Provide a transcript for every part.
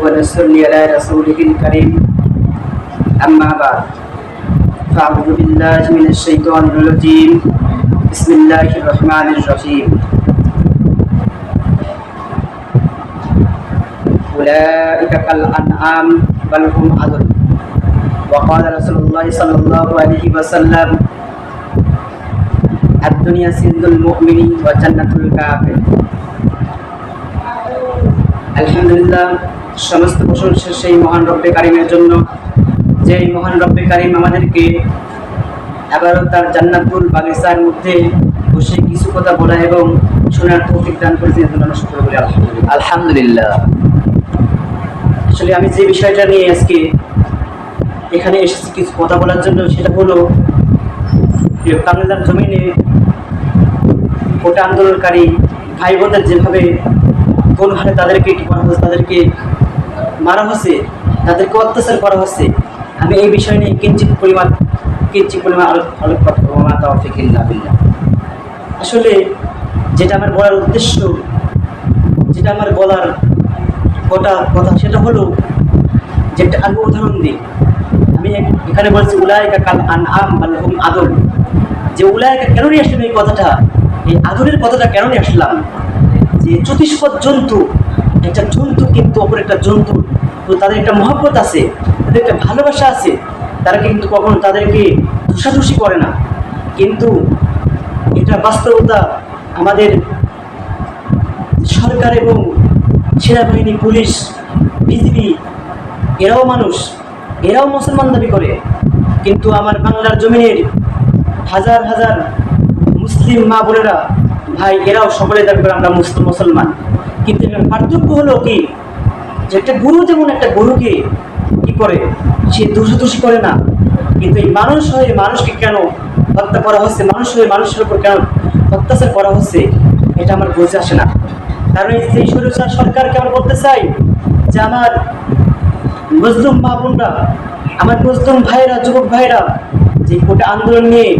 ونصلي على رسوله الكريم. أما بعد فأعوذ بالله من الشيطان الرجيم. بسم الله الرحمن الرحيم. أولئك كالأنعام بل هم أضل وقال رسول الله صلى الله عليه وسلم الدنيا سند المؤمن وجنة الكافر. الحمد لله সমস্ত প্রশংসা সেই মহান রব্বে কারিমের জন্য। যে এই মহান রব্বে কারিম আমাদেরকে আবারও তার জান্নাতুল বাগিচার মধ্যে বসে কিছু কথা বলা এবং শোনার তৌফিক দান করেছেন এর জন্য আমরা শুকর বলি আলহামদুলিল্লাহ। আসলে আমি যে বিষয়টা নিয়ে আজকে এখানে এসেছি কিছু কথা বলার জন্য সেটা হলো বাংলার জমিনে কোটা আন্দোলনকারী ভাই বোনদের যেভাবে কোন হারে তাদেরকে কি করা হচ্ছে তাদেরকে মারা হচ্ছে তাদেরকে অত্যাচার করা হচ্ছে আমি এই বিষয় নিয়ে কিঞ্চিত পরিমাণ কিঞ্চিত পরিমাণ আলো- আলোকপাত করব, মা তাওফিক ইল্লা বিল্লাহ। আসলে যেটা আমার বলার উদ্দেশ্য, যেটা আমার বলার কটা কথা, সেটা হলো যে একটা আলু উদাহরণ দিই। আমি এখানে বলছি উলায়কা কাল আন আম আলহুম আদল যে উলায়কা কেন নিয়ে আসলাম এই কথাটা? এই আদরের কথাটা কেন নিয়ে আসলাম? যে চতুষ্পদ জন্তু একটা জন্তু কিন্তু অপর একটা জন্তু তো তাদের একটা মহব্বত আছে, তাদের একটা ভালোবাসা আছে, তারা কিন্তু কখনো তাদেরকে ধুষাধুষি করে না। কিন্তু এটা বাস্তবতা আমাদের সরকার এবং সেনাবাহিনী, পুলিশ, বিজিবি, এরাও মানুষ, এরাও মুসলমান দাবি করে। কিন্তু আমার বাংলার জমিনের হাজার হাজার মুসলিম মা বোনেরা, ভাই, এরাও সকলে দাবি করে আমরা মুসলিম মুসলমান। কিন্তু এর পার্থক্য হলো কি? যে একটা গুরু যেমন একটা গরুকে কি করে? সে দোষাদোষি করে না। কিন্তু এই মানুষ হয়ে মানুষকে কেন হত্যা করা হচ্ছে? মানুষ হয়ে মানুষের উপর কেন অত্যাচার করা হচ্ছে? এটা আমার বুঝে আসে না। কারণ এই সেই সরকার সরকারকে আমরা বলতে চাই যে আমার মজলুম মা বোনরা, আমার মজলুম ভাইরা যুবক ভাইরা যে কোটা আন্দোলন নিয়ে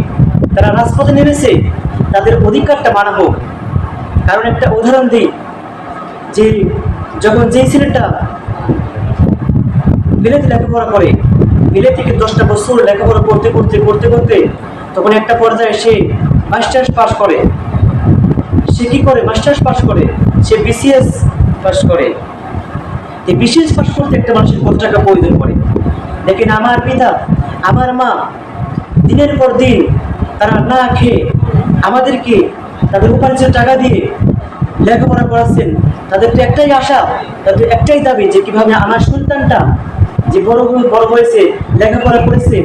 তারা রাজপথে নেমেছে, তাদের অধিকারটা মানা হোক। কারণ একটা উদাহরণ দিই যে যখন যেই ছেলেটা বিলেতে লেখাপড়া করে বিলে থেকে দশটা বছর লেখাপড়া করতে করতে করতে করতে তখন একটা পর্যায়ে সে মাস্টার্স পাস করে। সে কি করে? মাস্টার্স পাস করে। সে বিসিএস পাস করে। এই বিসিএস পাস করতে একটা মানুষের কত টাকা প্রয়োজন পড়ে? দেখেন আমার পিতা, আমার মা দিনের পর দিন তারা না খেয়ে আমাদেরকে তাদের উপার্জনের টাকা দিয়ে লেখাপড়া করাচ্ছেন তাদের তো একটাই আশা তাদের একটাই দাবি যে কীভাবে আমার সন্তানটা যে বড় হয়ে বড় হয়েছে লেখাপড়া করেছে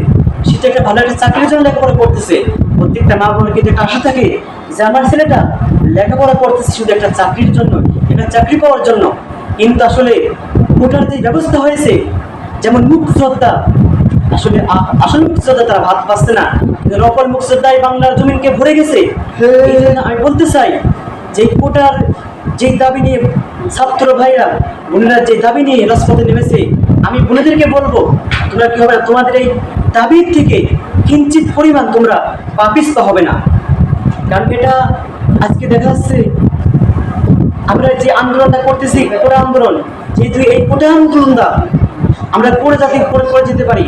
সেটা একটা ভালো একটা চাকরির জন্য লেখাপড়া করতেছে। প্রত্যেকটা মা বোনের কিন্তু একটা আশা থাকে যে আমার ছেলেটা লেখাপড়া করতেছে শুধু একটা চাকরির জন্য একটা চাকরি পাওয়ার জন্য। কিন্তু আসলে কোটার যে ব্যবস্থা হয়েছে যেমন মুক্তিযোদ্ধা আসলে আসল মুক্তিযোদ্ধা তারা ভাত পাচ্ছে না। কিন্তু নকল মুক্তিযোদ্ধাই বাংলার জমিনকে ভরে গেছে। আমি বলতে চাই যে কোটার যে দাবি নিয়ে ছাত্র ভাইরা বোনেরা যে দাবি নিয়ে রাজপথে নেমেছে আমি বোনেদেরকে বলব তোমরা কি হবে না, তোমাদের এই দাবির থেকে কিঞ্চিত পরিমাণ তোমরা পাপিস্ত হবে না। কারণ এটা আজকে দেখা যাচ্ছে আমরা যে আন্দোলনটা করতেছি কোটা আন্দোলন যেহেতু এই কোটা আন্দোলনটা আমরা যাতে করে করে যেতে পারি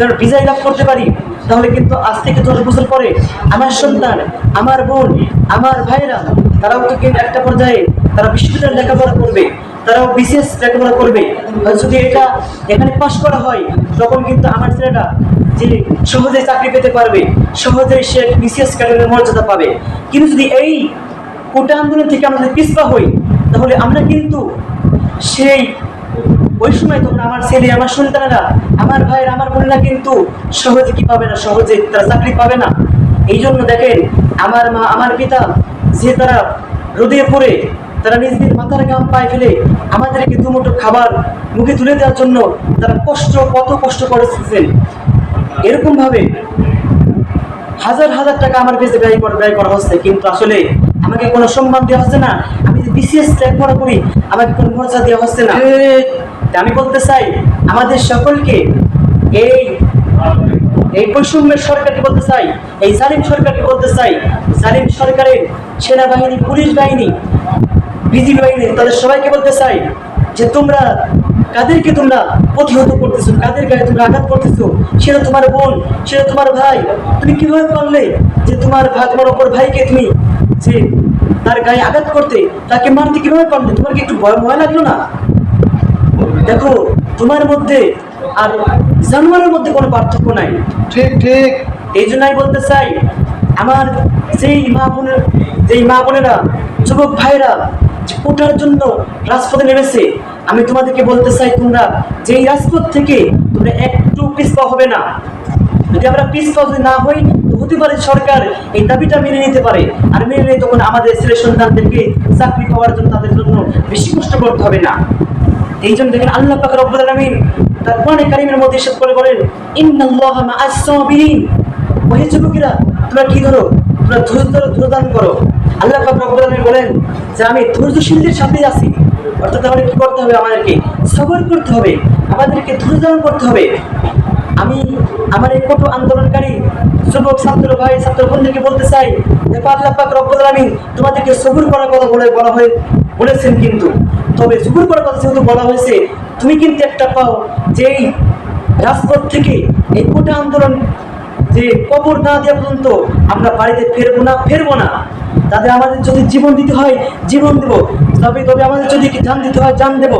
যেন বিজয় লাভ করতে পারি, তাহলে কিন্তু আজ থেকে দশ বছর পরে আমার সন্তান, আমার বোন, আমার ভাইরা তারাও তো একটা পর্যায়ে, তারা বিশ্ববিদ্যালয়ে লেখাপড়া করবে, তারাও বিশেষ লেখাপড়া করবে। যদি এটা এখানে পাশ করা হয়, তখন কিন্তু আমার ছেলেটা যে সহজে চাকরি পেতে পারবে, সহজে সে বিশেষ ক্যাটাগরির মর্যাদা পাবে। কিন্তু যদি এই কোটা আন্দোলন থেকে আমরা পিছপা হই, তাহলে আমরা কিন্তু সেই ওই সময় তখন আমার ছেলে, আমার সন্তানেরা, আমার ভাইয়ের, আমার বোনেরা কিন্তু সহজে কি পাবে না? সহজে তারা চাকরি পাবে না। এই জন্য দেখেন, আমার মা, আমার পিতা, যে তারা রোদে পড়ে, তারা নিজেদের মাথার গাম পায়ে ফেলে আমাদেরকে দুমুঠো খাবার মুখে তুলে দেওয়ার জন্য তারা কষ্ট, কত কষ্ট করেছেন এরকম ভাবে হাজার হাজার টাকা আমার কাছে ব্যয় করা ব্যয় করা হচ্ছে, কিন্তু আসলে আমাকে কোনো সম্মান দেওয়া হচ্ছে না। আমি বিশেষ লেখাপড়া করি আমাকে কোনো মর্যাদা দেওয়া হচ্ছে না। আমি বলতে চাই, আমাদের সকলকে এই এই বৈষম্যের সরকারকে বলতে চাই, এই জালিম সরকারকে বলতে চাই, জালিম সরকারের সেনাবাহিনী, পুলিশ বাহিনী, বিজিবি বাহিনী, তাদের সবাইকে বলতে চাই যে তোমরা কাদেরকে তোমরা প্রতিহত করতেছো, কাদের গায়ে তোমরা আঘাত করতেছো, সেটা তোমার বোন, সেটা তোমার ভাই, তুমি কীভাবে পারলে যে তোমার ভাই তোমার অপর ভাইকে তুমি যে তার গায়ে আঘাত করতে, তাকে মারতে কীভাবে পারলে? তোমার কি একটু ভয় ভয় লাগল না? দেখো তোমার মধ্যে আর জানোয়ারের মধ্যে কোনো পার্থক্য নাই। ঠিক ঠিক। এই জন্য আমি বলতে চাই আমার সেই মা বোনের যেই মা বোনেরা যুবক ভাইরা ওঠার জন্য রাজপথে নেমেছে আমি তোমাদেরকে বলতে চাই তোমরা যে রাজপথ থেকে তোমরা একটু পিছপা হবে না। যদি আমরা পিছপা যদি না হই হতে পারে সরকার এই দাবিটা মেনে নিতে পারে। আর মেনে নিয়ে তখন আমাদের ছেলে সন্তানদেরকে চাকরি পাওয়ার জন্য তাদের জন্য বেশি কষ্ট করতে হবে না। এই জন্য দেখেন আল্লাহ পাক রব্বুল আলামিন তার কোরআনে কারিমের মধ্যে ইরশাদ করে বলেন, ইন্নাল্লাহা মা'আস যুবকেরা, তোমরা কি ধরো? তোমরা ধৈর্য ধরো ধৈর্য করো। আল্লাহ পাক রব্বুল আলামিন বলেন যে, আমি ধৈর্যশীলদের সাথে আছি। অর্থাৎ আমাদের কি করতে হবে আমাদেরকে? সবর করতে হবে। আমাদেরকে ধৈর্য করতে হবে। আমি আমার এই কত আন্দোলনকারী যুবক, ছাত্র ভাই, ছাত্র বোনদেরকে বলতে চাই, দেখো আল্লাহ পাক রব্বুল আলামিন তোমাদেরকে সবুর করার কথা বলে বলা হয়ে বলেছেন কিন্তু। তবে সবুর করার কথা যেহেতু বলা হয়েছে, তুমি কিন্তু একটা পাও যে এই রাজপথ থেকে এই কোটা আন্দোলন যে কবর না দেওয়া পর্যন্ত আমরা বাড়িতে ফেরবো না ফেরবো না। তাদের আমাদের যদি জীবন দিতে হয়, জীবন দেব। তবে তবে আমাদের যদি জান দিতে হয় জান দেব।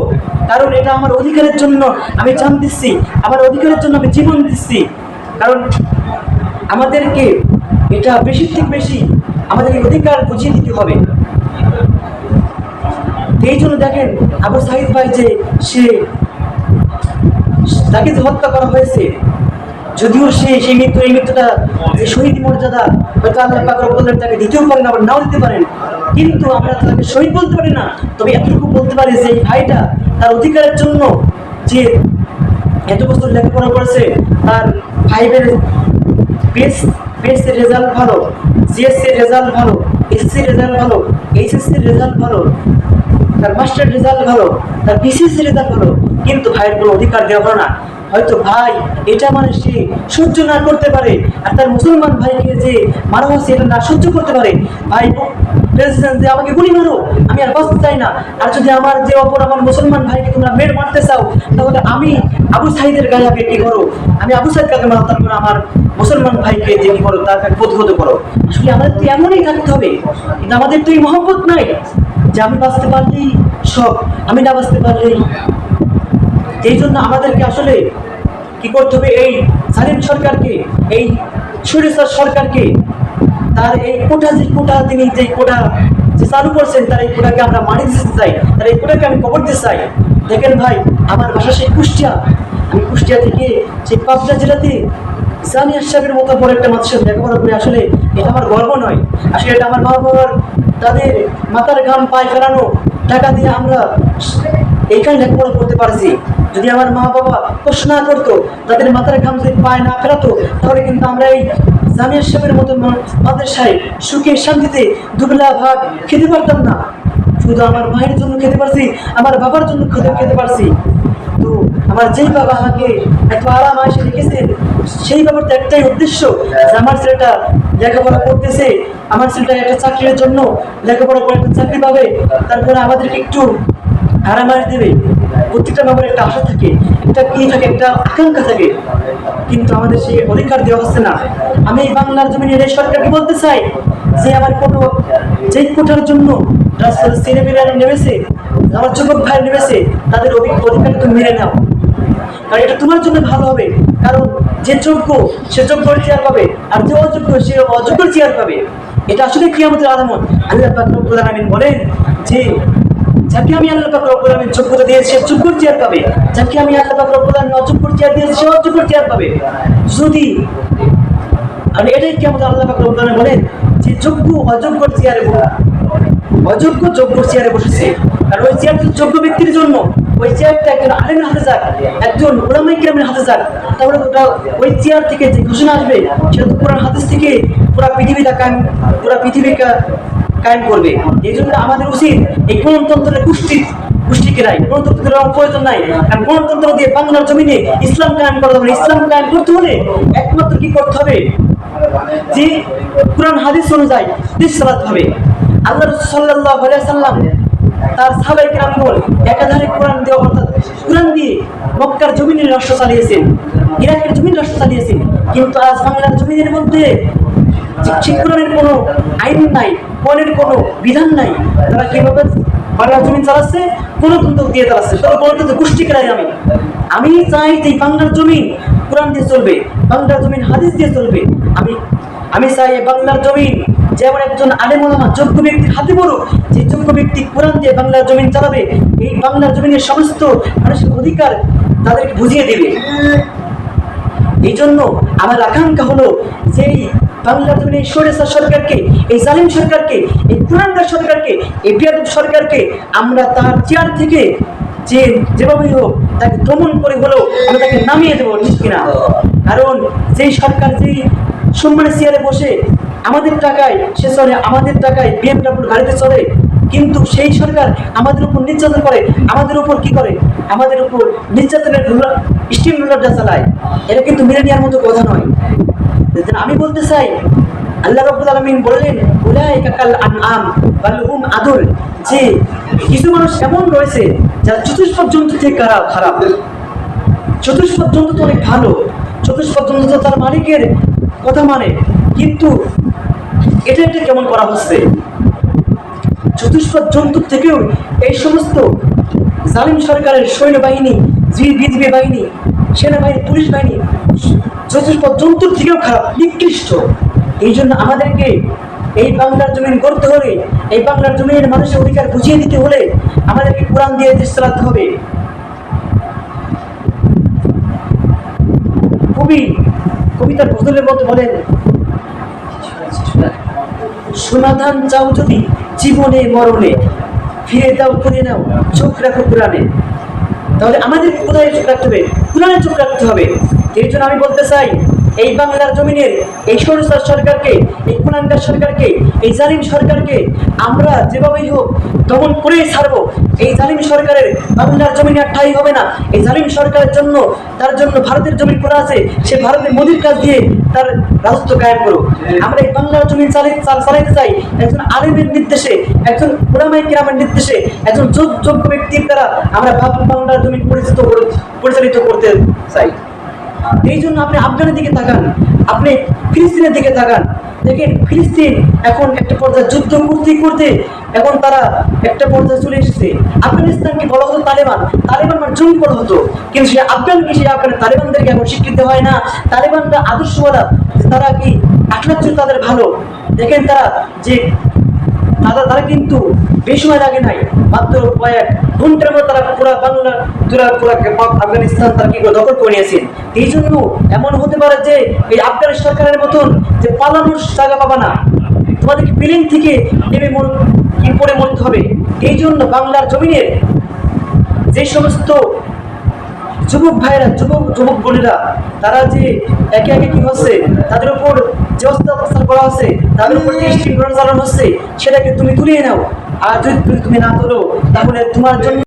কারণ এটা আমার অধিকারের জন্য আমি জান দিচ্ছি, আমার অধিকারের জন্য আমি জীবন দিচ্ছি। কারণ আমাদেরকে এটা বেশি থেকে বেশি আমাদের অধিকার বুঝিয়ে দিতে হবে। এই জন্য দেখেন আবু সাহিদ ভাই যে সে, তাকে যে হত্যা করা হয়েছে যদিও সে সেই মৃত্যু, এই মৃত্যুটা যে শহীদ মর্যাদা, হয়তো আল্লাহ পাক রব্বুল আলামিন তাকে দিতেও পারেন আবার নাও দিতে পারেন। কিন্তু আমরা তাকে শহীদ বলতে পারি না। তবে এতটুকু বলতে পারি যে এই ভাইটা তার অধিকারের জন্য যে এত বছর লেখাপড়া করেছে, তার ফাইভের বেস বেসের রেজাল্ট ভালো জিএসসির রেজাল্ট ভালো এসসির রেজাল্ট ভালো এইচএসসির রেজাল্ট ভালো, তার মাস্টার রেজাল্ট ভালো, তার বিসিএসসি রেজাল্ট ভালো, কিন্তু ভাইয়ের কোনো অধিকার দেওয়া হলো না। হয়তো ভাই এটা মানে সে সহ্য না করতে পারে, আর তার মুসলমান ভাইকে যে মারা হচ্ছে এটা না সহ্য করতে পারে। ভাই, প্রেসিডেন্ট যে আমাকে গুলি মারো, আমি আর বাঁচতে চাই না। আর যদি আমার যে অপর আমার মুসলমান ভাইকে তোমরা মেরে মারতে চাও, তাহলে আমি আবু সাইদের গায়ে আগে কি করো? আমি আবু সাইদ কাকে মারো করে আমার মুসলমান ভাইকে যে কি করো, তাকে প্রতিহত করো। আসলে আমাদের তো এমনই থাকতে হবে, কিন্তু আমাদের তো এই মহব্বত নাই যে আমি বাঁচতে পারলেই সব, আমি না বাঁচতে পারলেই এই জন্য আমাদেরকে আসলে কি করতে হবে? এই সালিম সরকারকে, এই সুরেশ্বর সরকারকে, তার এই কোটা যে কোটা, তিনি যে কোটা যে চালু করছেন, তার এই কোটাকে আমরা মানি দিতে চাই। তার এই কোটাকে আমি কবর দিতে চাই। দেখেন ভাই, আমার বাসা সেই কুষ্টিয়া। আমি কুষ্টিয়া থেকে সেই পাবনা জেলাতে জানিয়া সাহেবের মতো বড় একটা মানুষের সাথে লেখাপড়া করে আসলে এটা আমার গর্ব নয়। আসলে এটা আমার মা বাবার তাদের মাথার ঘাম পায়ে ফেলানো টাকা দিয়ে আমরা এইখানে লেখাপড়া করতে পারছি। যদি আমার মা বাবা প্রশ্ন না করতো, তাদের মাথার ঘাম যদি পায়ে না ফেরাতো তাহলে কিন্তু আমরা এই জামিয়া সাহেবের মতো মাদ্রাসায় সুখে শান্তিতে দুবেলা ভাত খেতে পারতাম না। শুধু আমার মায়ের জন্য খেতে পারছি, আমার বাবার জন্য খেতে খেতে পারছি। তো আমার যেই বাবা আমাকে এত আরাম আসে রেখেছেন, সেই বাবার তো একটাই উদ্দেশ্য যে আমার ছেলেটা লেখাপড়া করতেছে। আমার ছেলেটা একটা চাকরির জন্য লেখাপড়া করে একটা চাকরি পাবে, তারপরে আমাদেরকে একটু আরাম হারামারি দেবে। প্রত্যেকটা বাবার একটা আশা থাকে, একটা কি থাকে, একটা আকাঙ্ক্ষা থাকে। কিন্তু আমাদের সেই অধিকার দেওয়া হচ্ছে না। আমি এই বাংলার জমিনে এই সরকারকে বলতে চাই যে আমার কোনো যেই কোটার জন্য রাস্তার ছেলেমেয়েরা নেমেছে, আমার যুবক ভাই নেমেছে, তাদের অধিকার তুমি মেনে নাও। কারণ এটা তোমার জন্য ভালো হবে। কারণ যে যোগ্য, সে যোগ্য চেয়ার পাবে, আর যে অযোগ্য, সে অযোগ্য চেয়ার পাবে। এটা আসলে কি আমাদের আলামত। আল্লাহ বলেন যে যাকে আমি আল্লাহ পাক রব্বুল আলামিন যোগ্যতা দিয়েছি, সে যোগ্য চেয়ার পাবে। যাকে আমি আল্লাহ পাক রব্বুল আলামিন অযোগ্য চেয়ার দিয়েছি, সে অযোগ্য চেয়ার পাবে। যদি আর এটাই কি আমাদের আল্লাহ পাক রব্বুল আলামিন বলেন যে যোগ্য অযোগ্য চেয়ারে অযোগ্য, যোগ্য চেয়ারে বসেছে। আর ওই চেয়ারটা যোগ্য ব্যক্তির জন্য। ওই চেয়ারটা একজন আলেমের হাতে যাক, একজন ওলামাই কিরামের হাতে যাক, তাহলে ওটা ওই চেয়ার থেকে যে ঘোষণা আসবে, সেটা তো পুরান হাদিস থেকে পুরা পৃথিবীটা কায়েম পুরা পৃথিবীকে কায়েম করবে। এই জন্য আমাদের উচিত এই গণতন্ত্রের সাল্লাম তার একাধারে কোরআন অর্থাৎ দিয়ে মক্কার জমিনের রাষ্ট্র চালিয়েছেন। ইরাকের জমিন রাষ্ট্র চালিয়েছেন। কিন্তু আজ বাংলার জমিনের মধ্যে শিক্ষণের কোনো আইন নাই কোরআনের কোনো বিধান নাই। তারা কীভাবে বাংলা জমিন চালাচ্ছে? কোনো গণতন্ত্র দিয়ে চালাচ্ছে। তবে গণতন্ত্র গোষ্ঠী কেরাই আমি আমি চাই যে বাংলার জমিন কোরআন দিয়ে চলবে, বাংলার জমিন হাদিস দিয়ে চলবে। আমি আমি চাই বাংলার জমিন যেমন একজন আলেম আলেমা যোগ্য ব্যক্তির হাতে পড়ুক, যে যোগ্য ব্যক্তি কোরআন দিয়ে বাংলার জমিন চালাবে, এই বাংলার জমিনের সমস্ত মানুষের অধিকার তাদেরকে বুঝিয়ে দেবে। এই জন্য আমার আকাঙ্ক্ষা হলো জমিন এই সরেসা সরকারকে, এই জালিম সরকারকে, এই পুরানকার সরকারকে, এই বিয়াদব সরকারকে আমরা তার চেয়ার থেকে যে যেভাবেই হোক তাকে দমন করে হলেও আমরা তাকে নামিয়ে দেবো, ঠিক কিনা? কারণ যেই সরকার যেই সম্মানের চেয়ারে বসে আমাদের টাকায়, সে চলে আমাদের টাকায়, বিএমডাব্লিউ গাড়িতে চলে কিন্তু সেই সরকার আমাদের উপর নির্যাতন করে, আমাদের উপর কি করে? আমাদের উপর নির্যাতনের স্টিম রোলারটা চালায়। এটা কিন্তু মেনে নেওয়ার মতো কথা নয়। আমি বলতে চাই, আল্লাহ রব্বুল আলমিন বললেন, উলাইকা আদুল। যে কিছু মানুষ এমন রয়েছে, যারা চতুষ্পদ জন্তু থেকে খারাপ খারাপ। চতুষ্পদ জন্তু তো অনেক ভালো চতুষ্পদ জন্তু তো তার মালিকের কথা মানে। কিন্তু এটা এটা কেমন করা হচ্ছে? চতুষ্পদ জন্তুর থেকেও এই সমস্ত জালিম সরকারের সৈন্যবাহিনী বিজিবি বাহিনী, সেনাবাহিনী, পুলিশ বাহিনী চতুষ্পদ জন্তুর থেকেও খারাপ, নিকৃষ্ট। এই জন্য আমাদেরকে এই বাংলার জমিন করতে হলে, এই বাংলার জমিনের মানুষের অধিকার বুঝিয়ে দিতে হলে আমাদেরকে কোরআন দিয়ে দেশ চালাতে হবে। কবি, কবিতার গজলের মতো বলেন সমাধান চাও যদি জীবনে, মরণে। ফিরে দাও করে নাও, চোখ রাখো কোরআনে। তাহলে আমাদের কোথায় চোখ রাখতে হবে? কোরআনে চোখ রাখতে হবে। এর জন্য আমি বলতে চাই এই বাংলার জমিনের এই সরকার সরকারকে, এই কোরআনকার সরকারকে, এই জালিম সরকারকে আমরা যেভাবেই হোক দমন করেই ছাড়বো, এই জালিম সরকারের বাংলার জমিনে আর ঠাই হবে না। এই জালিম সরকারের জন্য, তার জন্য ভারতের জমি করা আছে, সে ভারতের মোদির কাজ দিয়ে তার রাজত্ব কায়েম করুক। আমরা এই বাংলার জমি চালাই চালাইতে চাই, একজন আলিমের নির্দেশে, একজন ওলামাই কিরামের নির্দেশে, একজন যোগ যোগ্য ব্যক্তির দ্বারা আমরা বাংলার জমি পরিচিত পরিচালিত করতে চাই। এই জন্য আপনি আফগানের দিকে তাকান। আপনি ফিলিস্তিনের দিকে তাকান। দেখেন, ফিলিস্তিন এখন একটা পর্যায়ে যুদ্ধ করতে করতে এখন তারা একটা পর্যায়ে চলে এসেছে। আফগানিস্তানকে বলা হতো তালেবান। তালেবান মানে জমি বলা হতো। কিন্তু সে আফগানকে, সেই আফগান তালেবানদেরকে এখন স্বীকৃতি হয় না। তালেবানরা আদর্শওয়ালা তারা কি আখলাচ্ছ তাদের ভালো। দেখেন তারা যে তারা তারা কিন্তু বেশি সময় লাগে নাই। মাত্র কয়েক ঘণ্টার মধ্যে তারা পুরা বাংলা পুরা পুরা আফগানিস্তান তারা কি করে দখল করে নিয়েছেন? এই জন্য এমন হতে পারে যে এই আফগান সরকারের মতন যে পালানোর জায়গা পাবা না, তোমাদেরকে প্লেন থেকে নেমে মন কি করে মরতে হবে? এই জন্য বাংলার জমিনের যে সমস্ত যুবক ভাইরা যুবক যুবক বোনেরা, তারা যে একে একে কি হচ্ছে, তাদের উপর যে অস্ত্র করা হচ্ছে, তাদের উপর যে চালানো হচ্ছে, সেটাকে তুমি তুলিয়ে নাও। আর যদি তুমি না তোলো, তাহলে তোমার জন্য